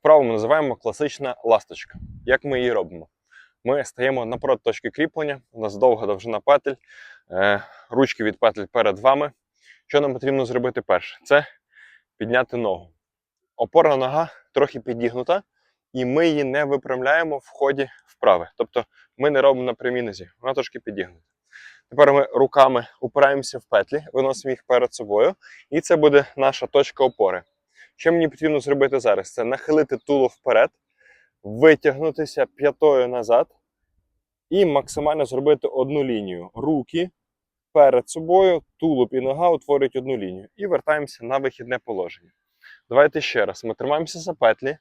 Вправу ми називаємо класична ласточка. Як ми її робимо? Ми стаємо напроти точки кріплення, у нас довга довжина петель, е, ручки від петель перед вами. Що нам потрібно зробити перше? Це підняти ногу. Опорна нога трохи підігнута, і ми її не випрямляємо в ході вправи. Тобто ми не робимо на прямій нозі, вона трошки підігнута. Тепер ми руками упираємося в петлі, виносимо їх перед собою, і це буде наша точка опори. Що мені потрібно зробити зараз? Це нахилити туло вперед, витягнутися п'ятою назад і максимально зробити одну лінію. Руки перед собою, тулуб і нога утворюють одну лінію. І вертаємося на вихідне положення. Давайте ще раз. Ми тримаємося за петлі.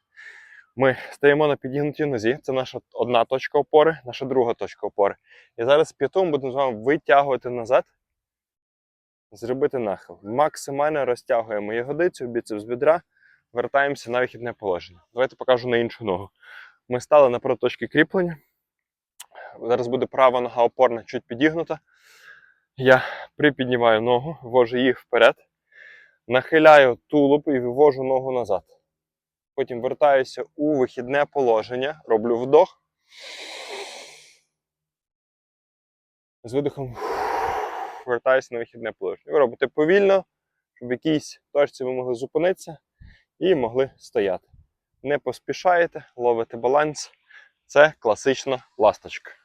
Ми стаємо на підігнутій нозі. Це наша одна точка опори, наша друга точка опори. І зараз п'яту ми будемо з вами витягувати назад, зробити нахил. Максимально розтягуємо ягодицю, біцепс бідра, вертаємося на вихідне положення. Давайте покажу на іншу ногу. Ми стали напроти точки кріплення. Зараз буде права нога опорна, чуть підігнута. Я припіднімаю ногу, ввожу її вперед, нахиляю тулуб і вивожу ногу назад. Потім вертаюся у вихідне положення, роблю вдох. З видихом вертаюся на вихідне положення. Ви робите повільно, щоб якійсь точці ви могли зупинитися і могли стояти. Не поспішаєте, ловите баланс. Це класична ласточка.